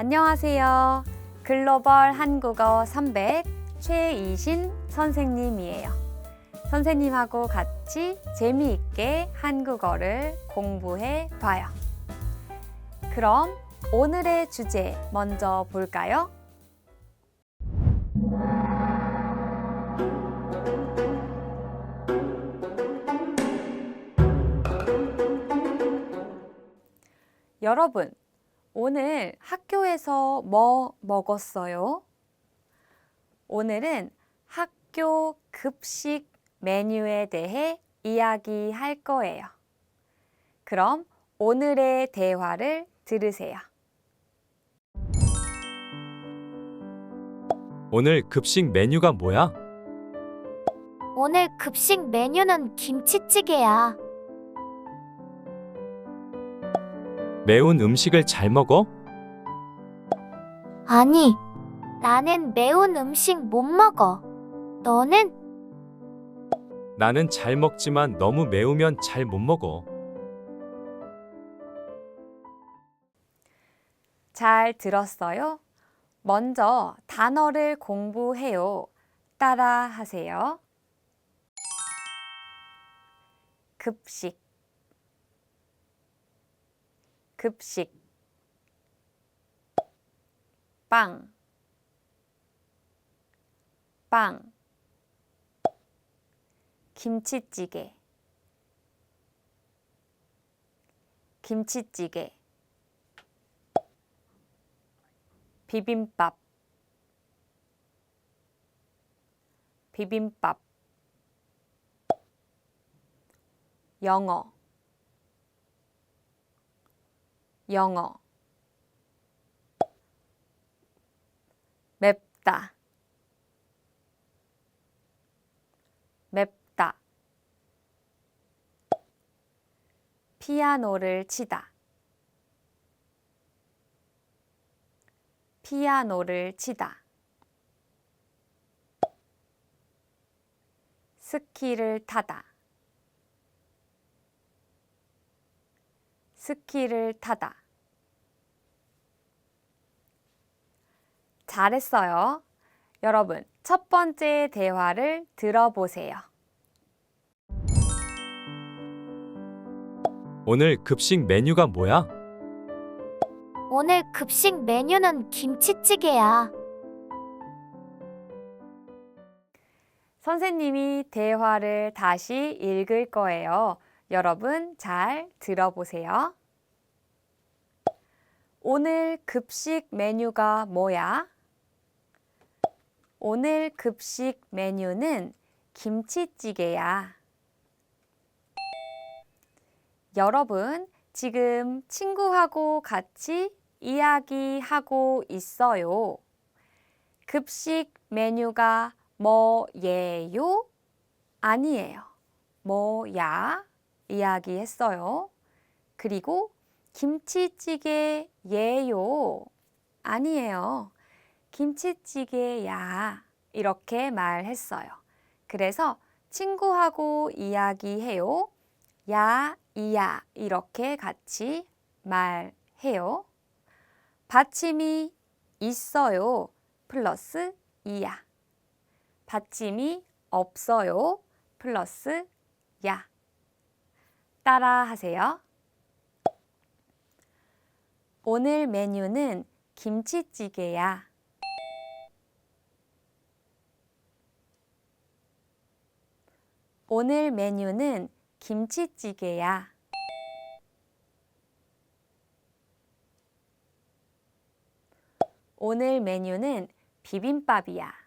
안녕하세요. 글로벌 한국어 300 최이신 선생님이에요. 선생님하고 같이 재미있게 한국어를 공부해 봐요. 그럼 오늘의 주제 먼저 볼까요? 여러분, 오늘 학교에서 뭐 먹었어요? 오늘은 학교 급식 메뉴에 대해 이야기할 거예요. 그럼 오늘의 대화를 들으세요. 오늘 급식 메뉴가 뭐야? 오늘 급식 메뉴는 김치찌개야. 매운 음식을 잘 먹어? 아니, 나는 매운 음식 못 먹어. 너는? 나는 잘 먹지만 너무 매우면 잘 못 먹어. 잘 들었어요? 먼저 단어를 공부해요. 따라 하세요. 급식 급식. 빵. 빵. 김치찌개. 김치찌개. 비빔밥. 비빔밥. 영어 영어. 맵다. 맵다. 피아노를 치다. 피아노를 치다. 스키를 타다 스키를 타다 잘했어요. 여러분, 첫 번째 대화를 들어보세요. 오늘 급식 메뉴가 뭐야? 오늘 급식 메뉴는 김치찌개야. 선생님이 대화를 다시 읽을 거예요. 여러분 잘 들어보세요. 오늘 급식 메뉴가 뭐야? 오늘 급식 메뉴는 김치찌개야. 여러분, 지금 친구하고 같이 이야기하고 있어요. 급식 메뉴가 뭐예요? 아니에요. 뭐야? 이야기했어요. 그리고 김치찌개 예요. 아니에요. 김치찌개야. 이렇게 말했어요. 그래서 친구하고 이야기해요. 야, 이야. 이렇게 같이 말해요. 받침이 있어요. 플러스 이야. 받침이 없어요. 플러스 야. 따라 하세요. 오늘 메뉴는 김치찌개야. 오늘 메뉴는 김치찌개야. 오늘 메뉴는 비빔밥이야.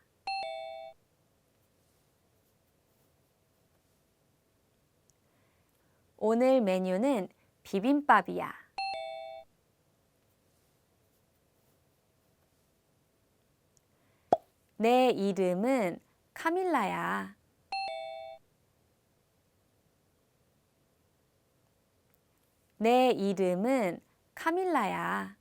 오늘 메뉴는 비빔밥이야. 내 이름은 카밀라야. 내 이름은 카밀라야.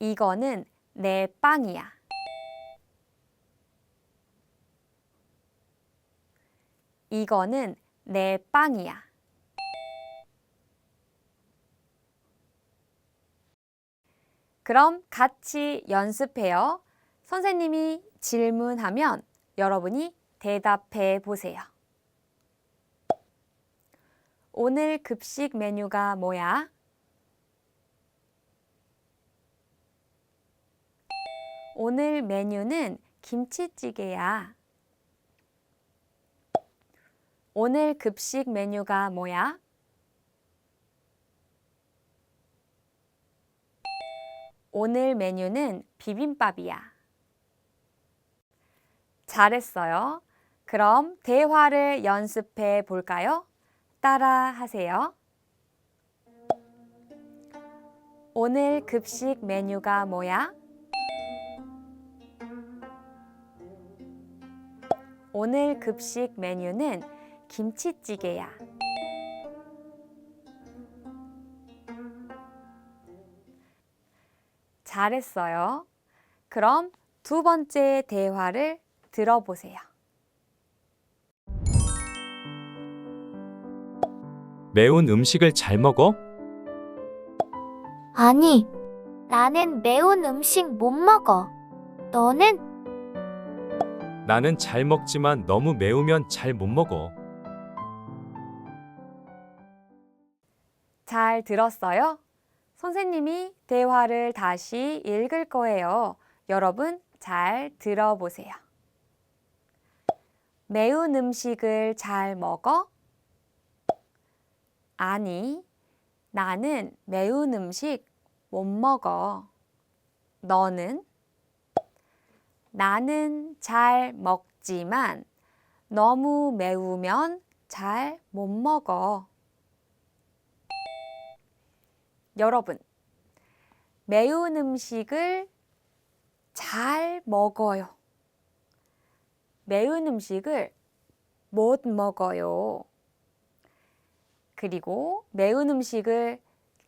이거는 내 빵이야. 이거는 내 빵이야. 그럼 같이 연습해요. 선생님이 질문하면 여러분이 대답해 보세요. 오늘 급식 메뉴가 뭐야? 오늘 메뉴는 김치찌개야. 오늘 급식 메뉴가 뭐야? 오늘 메뉴는 비빔밥이야. 잘했어요. 그럼 대화를 연습해 볼까요? 따라 하세요. 오늘 급식 메뉴가 뭐야? 오늘 급식 메뉴는 김치찌개야. 잘했어요. 그럼 두 번째 대화를 들어보세요. 매운 음식을 잘 먹어? 아니, 나는 매운 음식 못 먹어. 너는? 나는 잘 먹지만 너무 매우면 잘 못 먹어. 잘 들었어요? 선생님이 대화를 다시 읽을 거예요. 여러분 잘 들어보세요. 매운 음식을 잘 먹어? 아니, 나는 매운 음식 못 먹어. 너는? 나는 잘 먹지만 너무 매우면 잘 못 먹어. 여러분, 매운 음식을 잘 먹어요. 매운 음식을 못 먹어요. 그리고 매운 음식을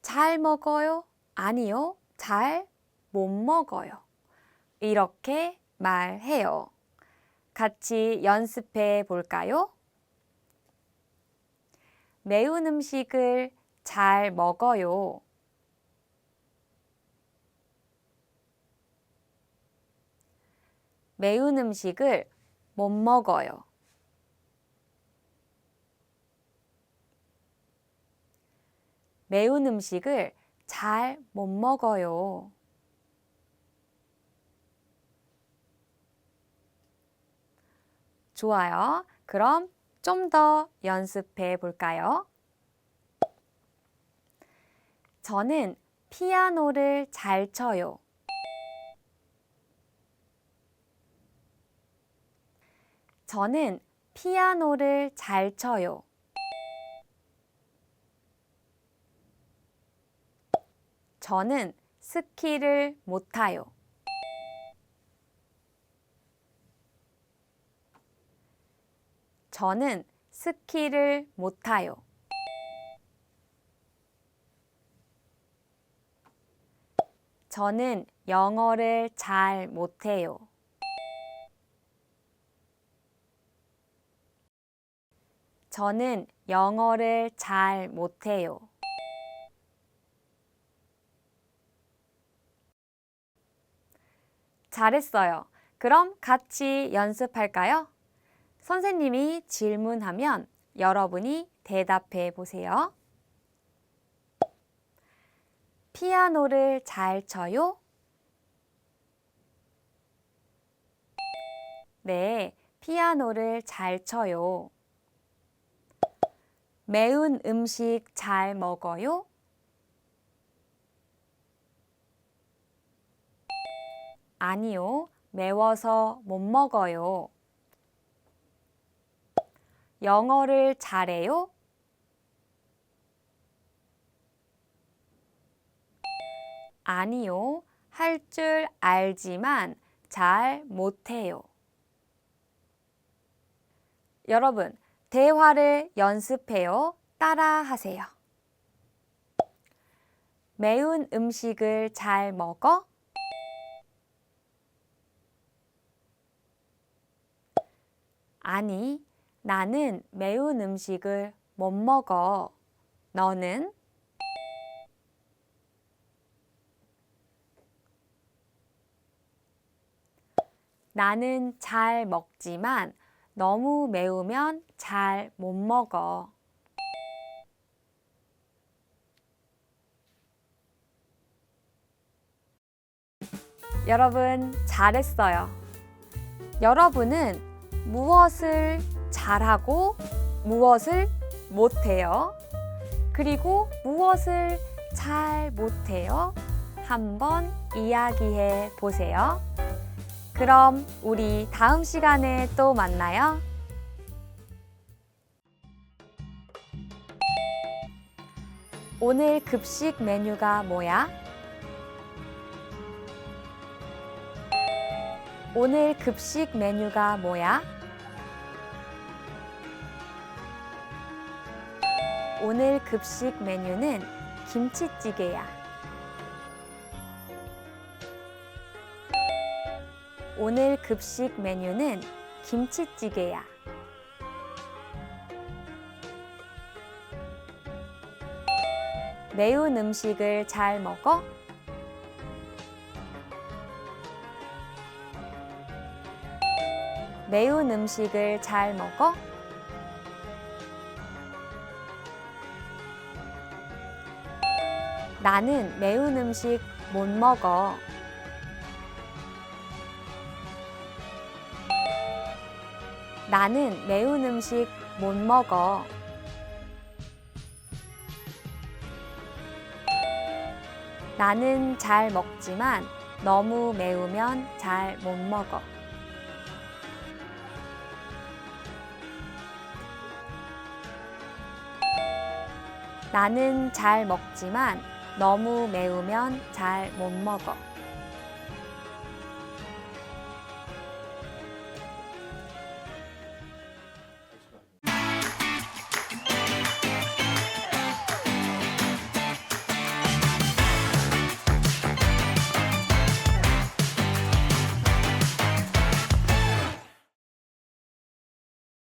잘 먹어요? 아니요, 잘 못 먹어요. 이렇게 말해요. 같이 연습해 볼까요? 매운 음식을 잘 먹어요. 매운 음식을 못 먹어요. 매운 음식을 잘 못 먹어요. 좋아요. 그럼 좀 더 연습해 볼까요? 저는 피아노를 잘 쳐요. 저는 피아노를 잘 쳐요. 저는 스키를 못 타요. 저는 스키를 못 타요. 저는 영어를 잘 못해요. 저는 영어를 잘 못해요. 잘했어요. 그럼 같이 연습할까요? 선생님이 질문하면 여러분이 대답해 보세요. 피아노를 잘 쳐요? 네, 피아노를 잘 쳐요. 매운 음식 잘 먹어요? 아니요, 매워서 못 먹어요. 영어를 잘해요? 아니요, 할 줄 알지만 잘 못해요. 여러분, 대화를 연습해요. 따라하세요. 매운 음식을 잘 먹어? 아니, 나는 매운 음식을 못 먹어. 너는? 나는 잘 먹지만 너무 매우면 잘 못 먹어. 여러분, 잘했어요. 여러분은 무엇을 잘하고 무엇을 못해요? 그리고 무엇을 잘 못해요? 한번 이야기해 보세요. 그럼 우리 다음 시간에 또 만나요. 오늘 급식 메뉴가 뭐야? 오늘 급식 메뉴가 뭐야? 오늘 급식 메뉴는 김치찌개야. 오늘 급식 메뉴는 김치찌개야. 매운 음식을 잘 먹어? 매운 음식을 잘 먹어? 나는 매운 음식 못 먹어. 나는 매운 음식 못 먹어. 나는 잘 먹지만 너무 매우면 잘 못 먹어. 나는 잘 먹지만 너무 매우면 잘 못 먹어.